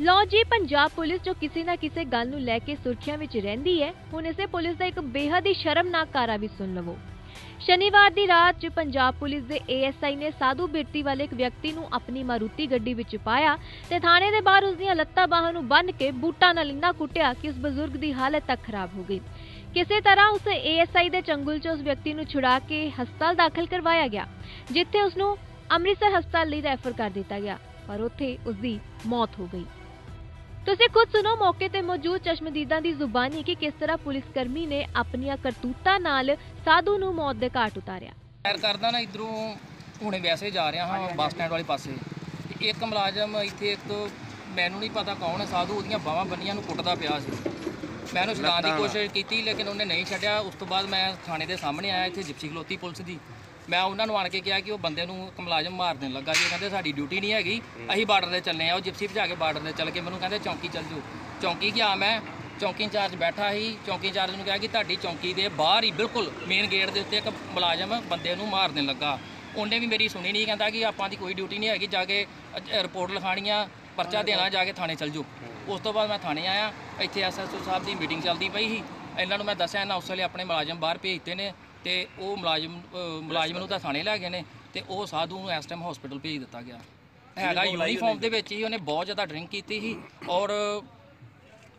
ਲੋ ਜੀ, ਪੰਜਾਬ ਪੁਲਿਸ ਜੋ ਕਿਸੇ ਨਾ ਕਿਸੇ ਗੱਲ ਨੂੰ ਲੈ ਕੇ ਸੁਰਖੀਆਂ ਵਿੱਚ ਰਹਿੰਦੀ ਹੈ, ਹੁਣ ਇਸੇ ਪੁਲਿਸ ਦਾ ਇੱਕ ਬੇਹੱਦ ਹੀ ਸ਼ਰਮਨਾਕ ਕਾਰਾ ਵੀ ਸੁਣ ਲਵੋ। ਸ਼ਨੀਵਾਰ ਦੀ ਰਾਤ 'ਚ ਪੰਜਾਬ ਪੁਲਿਸ ਦੇ ਏਐਸਆਈ ਨੇ ਸਾਧੂ ਬਿਰਤੀ ਵਾਲੇ ਇੱਕ ਵਿਅਕਤੀ ਨੂੰ ਆਪਣੀ ਮਾਰੂਤੀ ਗੱਡੀ ਵਿੱਚ ਪਾਇਆ ਤੇ ਥਾਣੇ ਦੇ ਬਾਹਰ ਉਸ ਦੀਆਂ ਲੱਤਾਂ ਬਾਹਾਂ ਨੂੰ ਬੰਨ੍ਹ ਕੇ ਬੂਟਾਂ ਨਾਲ ਇੰਨਾ ਕੁੱਟਿਆ ਕਿ ਉਸ ਬਜ਼ੁਰਗ ਦੀ ਹਾਲਤ ਤੱਕ ਖਰਾਬ ਹੋ ਗਈ। ਕਿਸੇ ਤਰ੍ਹਾਂ ਉਸ ਏਐਸਆਈ ਦੇ ਚੰਗੁਲ 'ਚ ਉਸ ਵਿਅਕਤੀ ਨੂੰ ਛੁਡਾ ਕੇ ਹਸਪਤਾਲ ਦਾਖਲ ਕਰਵਾਇਆ ਗਿਆ, ਜਿੱਥੇ ਉਸ ਨੂੰ ਅੰਮ੍ਰਿਤਸਰ ਹਸਪਤਾਲ ਲਈ ਰੈਫਰ ਕਰ ਦਿੱਤਾ ਗਿਆ, ਪਰ ਉੱਥੇ ਉਸ ਦੀ ਮੌਤ ਹੋ ਗਈ। ਤੁਸੀਂ ਖੁਦ ਸੁਣੋ ਮੌਕੇ ਤੇ ਮੌਜੂਦ ਚਸ਼ਮਦੀਦਾਂ ਦੀ ਜ਼ੁਬਾਨੀ ਕਿ ਕਿਸ ਤਰ੍ਹਾਂ ਪੁਲਿਸ ਕਰਮੀ ਨੇ ਆਪਣੀਆਂ ਕਰਤੂਤਾਂ ਨਾਲ ਸਾਧੂ ਨੂੰ ਮੌਤ ਦੇ ਘਾਟ ਉਤਾਰਿਆ। ਸੈਰ ਕਰਦਾ ਨਾ ਇਧਰੋਂ ਹੁਣੇ ਵੈਸੇ ਜਾ ਰਿਹਾ ਹਾਂ ਬੱਸ ਸਟੈਂਡ ਵਾਲੇ ਪਾਸੇ। ਤੇ ਇੱਕ ਮੁਲਾਜ਼ਮ ਇੱਥੇ ਇੱਕ ਮੈਨੂੰ ਨਹੀਂ ਪਤਾ ਕੌਣ ਹੈ ਸਾਧੂ ਉਹਦੀਆਂ ਬਾਹਾਂ ਬੰਨੀਆਂ ਨੂੰ ਕੁੱਟਦਾ ਪਿਆ ਸੀ। ਮੈਂ ਉਹਨੂੰ ਛਡਾਉਣ ਦੀ ਕੋਸ਼ਿਸ਼ ਕੀਤੀ ਲੇਕਿਨ ਉਹਨੇ ਨਹੀਂ ਛੱਡਿਆ। ਉਸ ਤੋਂ ਬਾਅਦ ਮੈਂ ਥਾਣੇ ਦੇ ਸਾਹਮਣੇ ਆਇਆ ਇੱਥੇ ਜਿਪਸੀ ਖਲੋਤੀ ਪੁਲਿਸ ਦੀ। ਮੈਂ ਉਹਨਾਂ ਨੂੰ ਆਣ ਕੇ ਕਿਹਾ ਕਿ ਉਹ ਬੰਦੇ ਨੂੰ ਇੱਕ ਮੁਲਾਜ਼ਮ ਮਾਰ ਦੇਣ ਲੱਗਾ ਜੀ। ਕਹਿੰਦੇ ਸਾਡੀ ਡਿਊਟੀ ਨਹੀਂ ਹੈਗੀ, ਅਸੀਂ ਬਾਰਡਰ ਤੇ ਚੱਲੇ ਆ। ਉਹ ਜਿਪਸੀ ਭਜਾ ਕੇ ਬਾਰਡਰ ਤੇ ਚੱਲ ਕੇ ਮੈਨੂੰ ਕਹਿੰਦੇ, ਚੌਂਕੀ ਚੱਲ ਜਾਓ। ਚੌਂਕੀ ਗਿਆ ਮੈਂ, ਚੌਂਕੀ ਇੰਚਾਰਜ ਬੈਠਾ ਸੀ। ਚੌਂਕੀ ਇੰਚਾਰਜ ਨੂੰ ਕਿਹਾ ਕਿ ਤੁਹਾਡੀ ਚੌਂਕੀ ਦੇ ਬਾਹਰ ਹੀ ਬਿਲਕੁਲ ਮੇਨ ਗੇਟ ਦੇ ਉੱਤੇ ਇੱਕ ਮੁਲਾਜ਼ਮ ਬੰਦੇ ਨੂੰ ਮਾਰ ਦੇਣ ਲੱਗਾ। ਉਹਨੇ ਵੀ ਮੇਰੀ ਸੁਣੀ ਨਹੀਂ, ਕਹਿੰਦਾ ਕਿ ਆਪਾਂ ਦੀ ਕੋਈ ਡਿਊਟੀ ਨਹੀਂ ਹੈਗੀ, ਜਾ ਕੇ ਰਿਪੋਰਟ ਲਿਖਾਣੀ ਆ ਪਰਚਾ ਦੇਣਾ, ਜਾ ਕੇ ਥਾਣੇ ਚੱਲ ਜਾਓ। ਉਸ ਤੋਂ ਬਾਅਦ ਮੈਂ ਥਾਣੇ ਆਇਆ। ਇੱਥੇ ਐਸਐਸਓ ਸਾਹਿਬ ਦੀ ਮੀਟਿੰਗ ਚੱਲਦੀ ਪਈ ਸੀ। ਇਹਨਾਂ ਨੂੰ ਮੈਂ ਦੱਸਿਆ ਇਹਨਾਂ ਉਸ ਵੇਲੇ ਆਪਣੇ ਮੁਲਾਜ਼ਮ ਬਾਹਰ ਭੇਜਤੇ ਨੇ ਤੇ ਉਹ ਮੁਲਾਜ਼ਮ ਮੁਲਾਜ਼ਮ ਨੂੰ ਤਾਂ ਥਾਣੇ ਲੈ ਗਏ ਨੇ ਤੇ ਉਹ ਸਾਧੂ ਨੂੰ ਇਸ ਟਾਈਮ ਹਸਪੀਟਲ ਭੇਜ ਦਿੱਤਾ ਗਿਆ। ਹੈਗਾ ਯੂਨੀਫਾਰਮ ਦੇ ਵਿੱਚ ਹੀ ਉਹਨੇ ਬਹੁਤ ਜ਼ਿਆਦਾ ਡਰਿੰਕ ਕੀਤੀ ਸੀ ਔਰ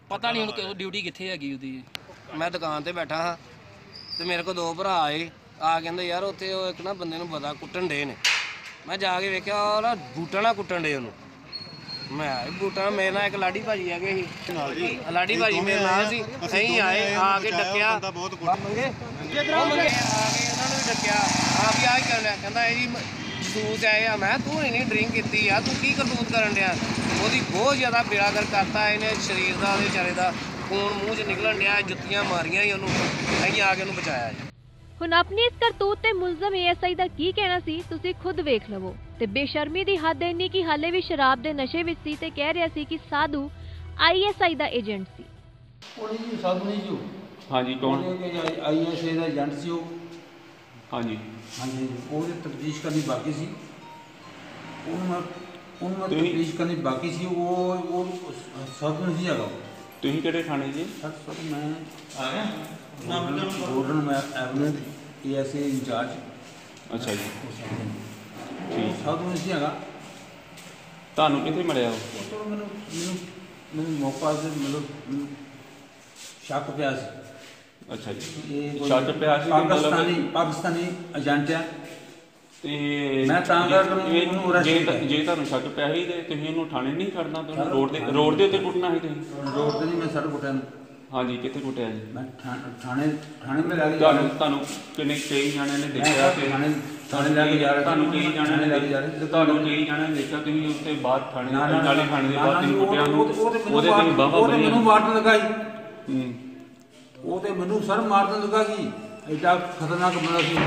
ਪਤਾ ਨਹੀਂ ਉਹਨੂੰ ਡਿਊਟੀ ਕਿੱਥੇ ਹੈਗੀ ਉਹਦੀ। ਮੈਂ ਦੁਕਾਨ ਤੇ ਬੈਠਾ ਹਾਂ ਤੇ ਮੇਰੇ ਕੋਲ ਦੋ ਭਰਾ ਆਏ ਆ ਕਹਿੰਦੇ ਯਾਰ ਉੱਥੇ ਉਹ ਇੱਕ ਨਾ ਬੰਦੇ ਨੂੰ ਪਤਾ ਕੁੱਟਣ ਡੇ ਨੇ। ਮੈਂ ਜਾ ਕੇ ਵੇਖਿਆ ਉਹ ਨਾ ਬੂਟਾ ਨਾਲ ਕੁੱਟਣ ਡੇ ਉਹਨੂੰ। ਮੈਂ ਆਇਆ ਬੂਟਾ ਮੇਰੇ ਨਾਲ ਇੱਕ ਲਾਡੀ ਭਾਜੀ ਹੈਗੇ ਸੀ। ਲਾਡੀ ਭਾਜੀ ਮੇਰੇ ਨਾਲ ਸੀ। ਅਸੀਂ ਆਏ ਆ ਕੇ ਡੱਕਿਆ। ਬਹੁਤ ਮੰਗੇ। ਉਹ ਮੰਗੇ ਆ ਕੇ ਉਹਨਾਂ ਨੂੰ ਵੀ ਡੱਕਿਆ। ਆ ਵੀ ਆ ਕੀ ਕਰਨਾ ਕਹਿੰਦਾ ਇਹ ਜੀ ਜਸੂਸ ਆਏ ਆ। ਮੈਂ ਤੂੰ ਨਹੀਂ ਡਰਿੰਕ ਕੀਤੀ ਆ ਤੂੰ ਕੀ ਕਰਤੂਤ ਕਰਨ ਡਿਆ? ਉਹਦੀ ਬਹੁਤ ਜ਼ਿਆਦਾ ਬੇੜਾਗਰ ਕਰਤਾ ਇਹਨੇ ਸਰੀਰ ਦਾ ਉਹਦੇ ਵਿਚਾਰੇ ਦਾ। ਖੂਨ ਮੂੰਹ 'ਚ ਨਿਕਲਣ ਡਿਆ ਜੁੱਤੀਆਂ ਮਾਰੀਆਂ ਹੀ ਉਹਨੂੰ। ਅਸੀਂ ਆ ਕੇ ਉਹਨੂੰ ਬਚਾਇਆ ਜੀ। ਹੁਣ ਆਪਣੀ ਇਸ ਕਰਤੂਤ ਤੇ ਮੁਲਜ਼ਮ ਏਐਸਆਈ ਦਾ ਕੀ ਕਹਿਣਾ ਸੀ ਤੁਸੀਂ ਖੁਦ ਵੇਖ ਲਵੋ। ਤੇ ਬੇਸ਼ਰਮੀ ਦੀ ਹੱਦ ਇੰਨੀ ਕਿ ਹਾਲੇ ਵੀ ਸ਼ਰਾਬ ਦੇ ਨਸ਼ੇ ਵਿੱਚ ਸੀ ਤੇ ਕਹਿ ਰਿਹਾ ਸੀ ਕਿ ਸਾਧੂ ਆਈਐਸਆਈ ਦਾ ਏਜੰਟ ਸੀ। ਉਹਨੇ ਜੀ ਸਾਧੂ ਨਹੀਂ ਜੀ ਉਹ। ਹਾਂਜੀ ਕੌਣ? ਆਈਐਸਏ ਦਾ ਏਜੰਟ ਸੀ ਉਹ। ਹਾਂਜੀ। ਹਾਂਜੀ ਉਹਦੀ ਤਫਤੀਸ਼ ਕਰਨੀ ਬਾਕੀ ਸੀ। ਉਹਨੂੰ ਮੈਂ ਉਹਨੂੰ ਮੈਂ ਤੁਸੀਂ- ਤਫਤੀਸ਼ ਕਰਨੀ ਬਾਕੀ ਸੀ। ਉਹ ਉਹ ਸਾਧੂ ਨਹੀਂ ਸੀ ਹੈਗਾ ਉਹ। ਤੁਸੀਂ ਕਿਹੜੇ ਥਾਣੇ ਜੀ? ਸਰ ਸਰ ਮੈਂ ਆ ਗਿਆ? ਗੋਰਡਨ ਮੈਂ ਐਵਨਿਊ ਏਐਸਏ ਇੰਚਾਰਜ ਅੱਛਾ ਜੀ। ਉਹ ਠੀਕ। ਸਾਧੂ ਨਹੀਂ ਸੀ ਹੈਗਾ? ਤੁਹਾਨੂੰ ਕਿੱਥੇ ਮਿਲਿਆ ਉਹ? ਉਹ ਤੋਂ ਮੈਨੂੰ ਮੈਨੂੰ ਮੈਨੂੰ ਮੌਕਾ ਦੇ ਮਤਲਬ ਮੈਨੂੰ ਸ਼ੱਕ ਪਿਆ ਸੀ। ਅੱਛਾ ਜੀ। ਕੋਈ ਸ਼ੱਕ ਪਿਆ ਸੀ ਕਿ ਮਤਲਬ- ਪਾਕਿਸਤਾਨੀ ਪਾਕਿਸਤਾਨੀ ਏਜੰਟ ਆ। ਤੇ ਮੈਂ ਤਾਂ ਕਰਕੇ ਉਹਨੂੰ- ਜੇ- ਉਹਨੂੰ arrest ਜੇ ਕੀਤਾ। ਜੇ ਤੁਹਾਨੂੰ ਸ਼ੱਕ ਪਿਆ ਸੀ ਤੇ ਤੁਸੀਂ ਉਹਨੂੰ ਥਾਣੇ ਨਹੀਂ ਖੜਨਾ ਤੁਹਾਨੂੰ ਸਰ, ਰੋਡ ਦੇ ਰੋਡ ਦੇ ਉੱਤੇ ਕੁੱਟਣਾ ਸੀ ਤੁਸੀਂ? ਰੋਡ ਤੇ ਨਹੀਂ ਮੈਂ ਸਰ ਕੁੱਟਿਆ ਨੂੰ ਹਾਂਜੀ ਕਿੱਥੇ ਕੁੱਟਿਆ ਜੀ? ਮੈਂ ਥਾ- ਥਾਣੇ ਥਾਣੇ ਮੇ ਲੈ ਕੇ ਜਾ ਤੁਹਾਨੂੰ ਤੁਹਾਨੂੰ ਕਿੰਨੇ ਕਈ ਜਾਣਿਆਂ ਨੇ ਮੈਂ ਦੇਖਿਆ ਸਰ ਥਾਣੇ ਥਾਣੇ ਲੈ ਕੇ ਜਾ ਰਿਹਾ ਤੁਹਾਨੂੰ ਥਾਣੇ ਨੇ ਲੈ ਕੇ ਜਾ ਰਿਹਾ ਦੇਖਿਆ ਤੁਹਾਨੂੰ ਕਈ ਜਾਣਿਆਂ ਨੇ ਦੇਖਿਆ ਤੁਸੀਂ ਉੱਤੇ ਬਾਹਰ ਥਾਣੇ ਨਾਲੇ ਥਾਣੇ ਦੇ ਬਾਹਰ ਨਾ, ਤੁਸੀਂ ਉਹ- ਕੁੱਟਿਆ ਨੂੰ ਤੇ- ਤੇ ਉਹਦੇ ਤੇ ਬਾਬਾ ਉਹ ਤੇ ਮੈਨੂੰ ਮਾਰਨ ਲੱਗਾ ਸੀ ਹੂੰ। ਉਹ ਤੇ ਮੈਨੂੰ ਸਰ ਮਾਰਨ ਲੱਗਾ ਸੀ ਐਡਾ ਖਤਰਨਾਕ ਬੰਦਾ ਸੀ।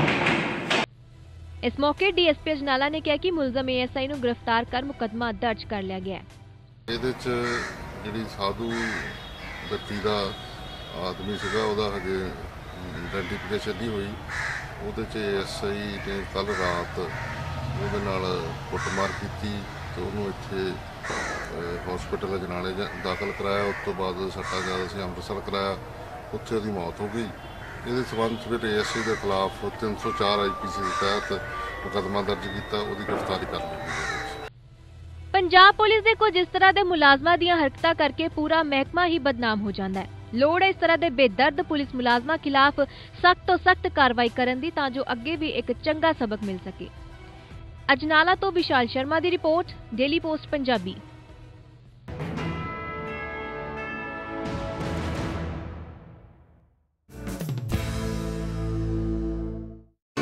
ਇਸ ਮੌਕੇ ਡੀਐਸਪੀ ਅਜਨਾਲਾ ਨੇ ਕਿਹਾ ਕਿ ਮੁਲਜ਼ਮ ਏਐਸਆਈ ਨੂੰ ਗ੍ਰਿਫਤਾਰ ਕਰ ਮੁਕੱਦਮਾ ਦਰਜ ਕਰ ਲਿਆ ਗਿਆ ਹੈ। ਇਹਦੇ ਚ ਜਿਹੜੀ ਸਾਧੂ ਵਿਅਕਤੀ ਦਾ ਆਦਮੀ ਸੀਗਾ ਉਹਦਾ ਹਜੇ ਆਇਡੈਂਟੀਫਿਕੇਸ਼ਨ ਨਹੀਂ ਹੋਈ। ਉਹਦੇ ਚ ਐਸਆਈ ਨੇ ਕੱਲ ਰਾਤ ਉਹਦੇ ਨਾਲ ਕੁੱਟਮਾਰ ਕੀਤੀ ਤੇ ਉਹਨੂੰ ਇੱਥੇ ਹਸਪੀਟਲ ਜਨਾਲੇ ਦਾਖਲ ਕਰਾਇਆ। ਉਸ ਤੋਂ ਬਾਅਦ ਸੱਟਾਂ ਜ਼ਿਆਦਾ ਸੀ, ਅੰਮ੍ਰਿਤਸਰ ਕਰਾਇਆ। ਉੱਥੇ ਉਹਦੀ ਮੌਤ ਹੋ ਗਈ। ਇਹਦੇ ਸਬੰਧ ਵਿੱਚ ਐਸਆਈ ਦੇ ਖਿਲਾਫ 304 ਆਈਪੀਸੀ ਦੇ ਤਹਿਤ ਮੁਕੱਦਮਾ ਦਰਜ ਕੀਤਾ। ਉਹਦੀ ਗ੍ਰਿਫਤਾਰੀ ਕਰ ਲਈ ਗਈ ਪੰਜਾਬ ਪੁਲਿਸ ਦੇ ਕੁਝ ਇਸ ਤਰ੍ਹਾਂ ਦੇ ਮੁਲਾਜ਼ਮਾਂ ਦੀਆਂ ਹਰਕਤਾਂ ਕਰਕੇ ਪੂਰਾ ਮਹਿਕਮਾ ਹੀ ਬਦਨਾਮ ਹੋ ਜਾਂਦਾ ਹੈ। ਲੋੜ ਹੈ ਇਸ ਤਰ੍ਹਾਂ ਦੇ ਬੇਦਰਦ ਪੁਲਿਸ ਮੁਲਾਜ਼ਮਾਂ ਖਿਲਾਫ ਸਖਤ ਤੋਂ ਸਖਤ ਕਾਰਵਾਈ ਕਰਨ ਦੀ ਤਾਂ ਜੋ ਅੱਗੇ ਵੀ ਇੱਕ ਚੰਗਾ ਸਬਕ ਮਿਲ ਸਕੇ। ਅਜਨਾਲਾ ਤੋਂ ਵਿਸ਼ਾਲ ਸ਼ਰਮਾ ਦੀ ਰਿਪੋਰਟ, ਡੇਲੀ ਪੋਸਟ, ਪੰਜਾਬੀ।